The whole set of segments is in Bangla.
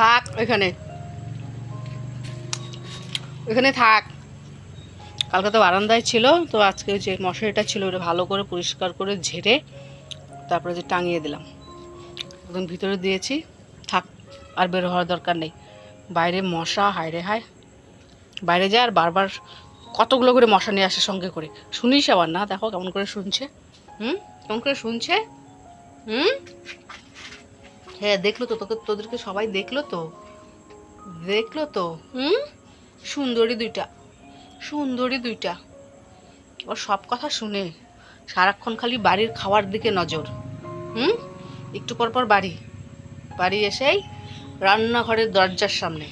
থাক এখানে এখানে থাক। কালকে তো বারান্দায় ছিল, তো আজকে যে মশারিটা ছিল, ওটা ভালো করে পরিষ্কার করে ঝেড়ে তারপরে যে টাঙিয়ে দিলাম। একদম ভিতরে দিয়েছি। থাক, আর বের হওয়ার দরকার নেই। বাইরে মশা, হায় রে হায়। বাইরে যায় আর বারবার কতগুলো করে মশা নিয়ে আসে সঙ্গে করে। শুনিস আবার না, দেখো কেমন করে শুনছে। হুম? কেমন করে শুনছে? হুম? হ্যাঁ দেখল তো তোকে তোদেরকে সবাই দেখল তো? দেখল তো? হুম? সুন্দরী দুইটা। সুন্দরী দুইটা। ওর সব কথা শুনে সারাক্ষণ খালি বাড়ির খাওয়ার দিকে নজর। হুম? একটু পর পর বাড়ি। বাড়ি এসেই রান্নাঘরের দরজার সামনে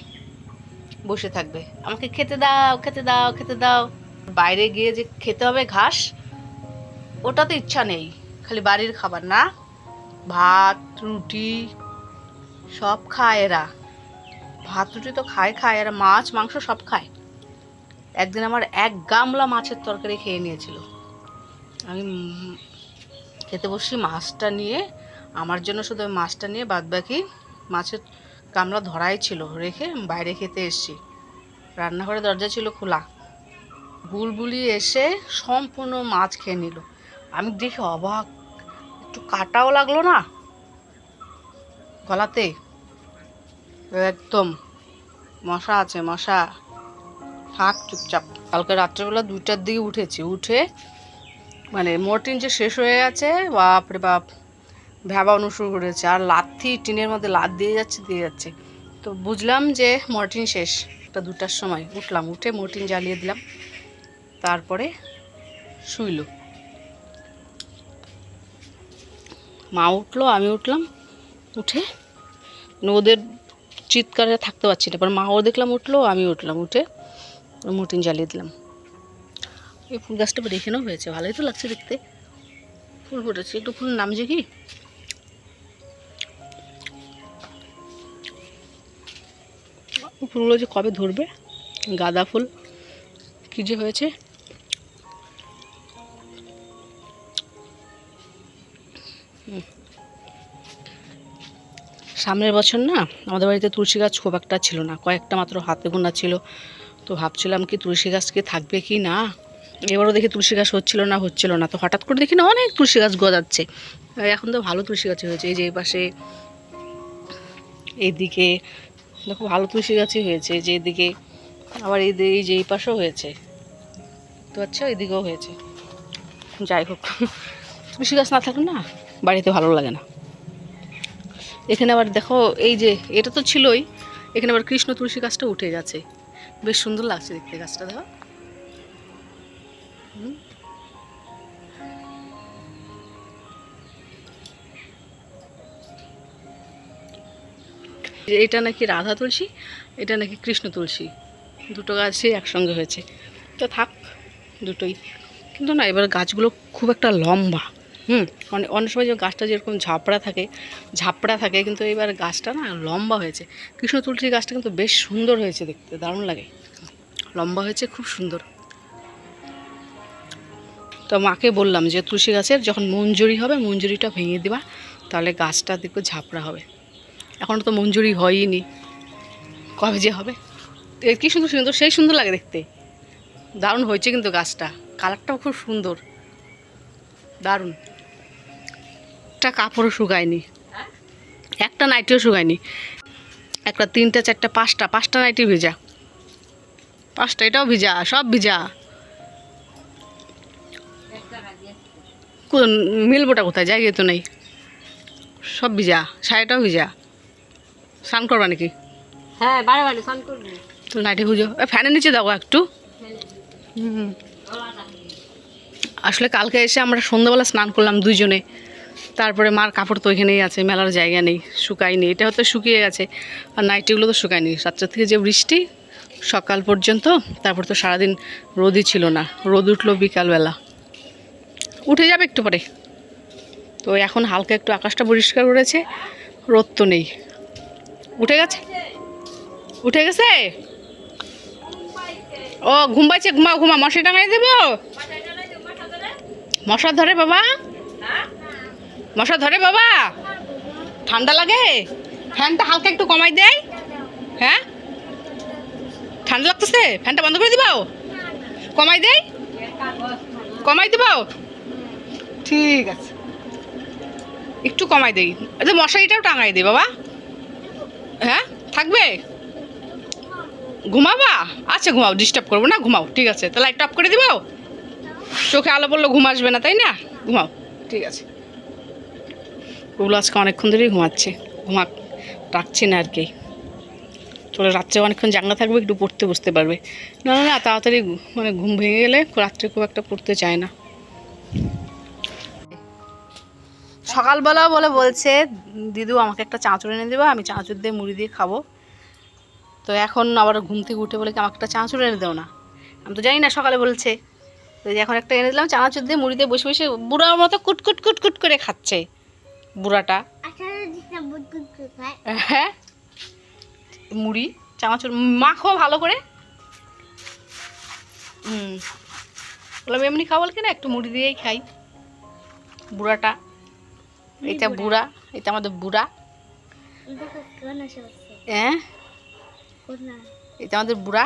বসে থাকবে। আমাকে খেতে দাও খেতে দাও খেতে দাও। বাইরে গিয়ে যে খেতে হবে ঘাস ওটাতে ইচ্ছা নেই। খালি বাড়ির খাবার, না? ভাত, রুটি, সব খায় এরা। ভাত, রুটি তো খায় খায়। এরা মাছ, মাংস সব খায়। একদিন আমার এক গামলা মাছের তরকারি খেয়ে নিয়েছিল। আমি খেতে বসি মাছটা নিয়ে। আমার জন্য শুধু মাছটা নিয়ে বাদ বাকি মাছের গামলা ধরাই ছিল। রেখে বাইরে খেতে এসছি। রান্নাঘরে দরজা ছিল খোলা। বুলবুলি এসে সম্পূর্ণ মাছ খেয়ে নিল। আমি দেখে অবাক একটু কাটাও লাগল না? গলাতে? একদম। মশা আছে, মশা। থাক চুপচাপ। কালকে রাত্রেবেলা দুইটার দিকে উঠেছি। উঠে মানে মর্টিন যে শেষ হয়ে গেছে, বাপরে বাপ। ভ্যাবানো শুরু করেছে। আর লাথি টিনের মধ্যে লাত দিয়ে যাচ্ছে দিয়ে যাচ্ছে। তো বুঝলাম যে মর্টিন শেষ। একটা দুটার সময়। উঠলাম, উঠে মর্টিন জ্বালিয়ে দিলাম। তারপরে শুইল। মা উঠল, আমি উঠলাম, উঠে ওদের চিৎকারে থাকতে পারছি না এবার মাও দেখলাম উঠল, আমি উঠলাম, উঠে মর্টিন জ্বালিয়ে দিলাম। এই ফুল গাছটা এখানেও হয়েছে, ভালোই তো লাগছে দেখতে। ফুল ফুটেছে, একটু ফুল নামছে কি? ফুলগুলো যে কবে ধরবে? গাঁদা ফুল, কী যে হয়েছে? সামনের বছর না, আমাদের বাড়িতে তুলসী গাছ খুব একটা ছিল না, কয়েকটা মাত্র হাতে গোনা ছিল। তো ভাবছিলাম কি তুলসী গাছ কি থাকবে কি না? এবারও দেখি তুলসী গাছ হচ্ছিল না হচ্ছিল না। তো হঠাৎ করে দেখি না অনেক তুলসী গাছ গজাচ্ছে। এখন তো ভালো তুলসী গাছ হয়েছে, এই যে এই পাশে, এইদিকে, দেখো ভালো তুলসী গাছই হয়েছে যে এদিকে আবার এই এই যে এই পাশেও হয়েছে। তো আচ্ছা এদিকেও হয়েছে। যাই হোক, তুলসী গাছ না থাকলে না বাড়িতে ভালো লাগে না। এখানে আবার দেখো, এই যে এটা তো ছিলই, এখানে আবার কৃষ্ণ তুলসী গাছটা উঠে গেছে। বেশ সুন্দর লাগছে দেখতে গাছটা, দেখো। এটা নাকি রাধা তুলসী, এটা নাকি কৃষ্ণ তুলসী। দুটো গাছই একসঙ্গে হয়েছে। তো থাক, দুটোই। কিন্তু না, এবার গাছগুলো খুব একটা লম্বা। হুম অনেক অনেক সময় যে গাছটা যেরকম ঝাপড়া থাকে ঝাপড়া থাকে, কিন্তু এবার গাছটা না লম্বা হয়েছে। কৃষ্ণ তুলসী গাছটা কিন্তু বেশ সুন্দর হয়েছে দেখতে, দারুণ লাগে। লম্বা হয়েছে, খুব সুন্দর। তো মাকে বললাম যে, তুলসী গাছের যখন মঞ্জুরি হবে, মঞ্জুরিটা ভেঙে দিবা, তাহলে গাছটা দেখব ঝাপড়া হবে। এখনও তো মঞ্জুরি হয়নি কবে যে হবে? কি সুন্দর সুন্দর, সেই সুন্দর লাগে দেখতে। দারুণ হয়েছে কিন্তু গাছটা, কালারটাও খুব সুন্দর। দারুণ। একটা কাপড়ও শুকায়নি। একটা নাইটিও শুকায়নি। একটা তিনটা চারটা পাঁচটা পাঁচটা নাইটি ভেজা। পাঁচটা এটাও ভিজা সব ভিজা। মিলবোটা কোথায়? জায়গায় তো নেই। সব ভিজা শাড়িটাও ভিজা। স্নান করবা নাকি? হ্যাঁ বারে বারে স্নান করব। তো নাইটি খুঁজো ফ্যানের নিচে দাও একটু। হুম আসলে কালকে এসে আমরা সন্ধ্যাবেলা স্নান করলাম দুইজনে। তারপরে মার কাপড় তো ওইখানেই আছে, মেলার জায়গা নেই শুকায়নি এটা হয়তো শুকিয়ে গেছে। আর নাইটিগুলো তো শুকায়নি সাতটা থেকে যে বৃষ্টি, সকাল পর্যন্ত, তারপর তো সারাদিন রোদই ছিল না, রোদ উঠল বিকালবেলা। উঠে যাবে একটু পরে। তো এখন হালকা একটু আকাশটা পরিষ্কার করেছে, রোদ তো নেই। উঠে গেছে? উঠে গেছে? ও, ঘুম ঘুমাও ঘুমা মশা টাঙাই দেবো? মশা ধরে বাবা? মশা ধরে বাবা। ঠান্ডা লাগে? ফ্যানটা হালকা একটু কমাই দেয় হ্যাঁ? ঠান্ডা লাগতেছে? ফ্যানটা বন্ধ করে দিবাও? কমাই দেই? কমাই দিবাও? ঠিক আছে। একটু কমাই দেই। আচ্ছা মশারিটাও টাঙাই দিই বাবা। হ্যাঁ? থাকবে? ঘুমাবা? আচ্ছা ঘুমাও ডিস্টার্ব করব না, ঘুমাও, ঠিক আছে। তাহলে লাইটটা অফ করে দিবাও? চোখে আলো পড়লে ঘুম আসবে না, তাই না? ঘুমাও, ঠিক আছে। ওগুলো আজকে অনেকক্ষণ ধরেই ঘুমাচ্ছে। ঘুমা রাখছি না আর কি। চলে, রাত্রে অনেকক্ষণ জানলা থাকবে, একটু পড়তে বসতে পারবে। না না তাড়াতাড়ি মানে ঘুম ভেঙে গেলে রাত্রে খুব একটা পড়তে চায় না। সকালবেলা বলে বলছে, দিদু, আমাকে একটা চাঁচড় এনে দেবো, আমি চাঁচড় দিয়ে মুড়ি দিয়ে খাব। তো এখন আবার ঘুম থেকে উঠে বলে কি, আমাকে একটা চাঁচড় এনে দেও না? আমি তো জানি না, সকালে বলছে। তো এখন একটা এনে দিলাম চানাচুর দিয়ে মুড়ি দিয়ে বসে বসে বুড়ার মতো কুট কুট কুট কুট করে খাচ্ছে। বুড়াটা। হ্যাঁ? মুড়ি চানাচুর মাখো ভালো করে। হুম। বললাম এমনি খাব কি না? একটু মুড়ি দিয়েই খাই। বুড়াটা। এটা বুড়া। এটা আমাদের বুড়া। হ্যাঁ? এটা আমাদের বুড়া।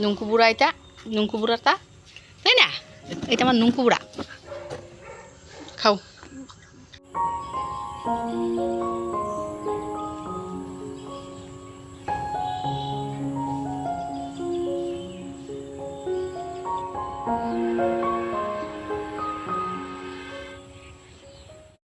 নুঙ্কু বুড়া এটা নুঙ্কু বুড়াটা। তাই না? এটা আমার নুঙ্কু বুড়া। Música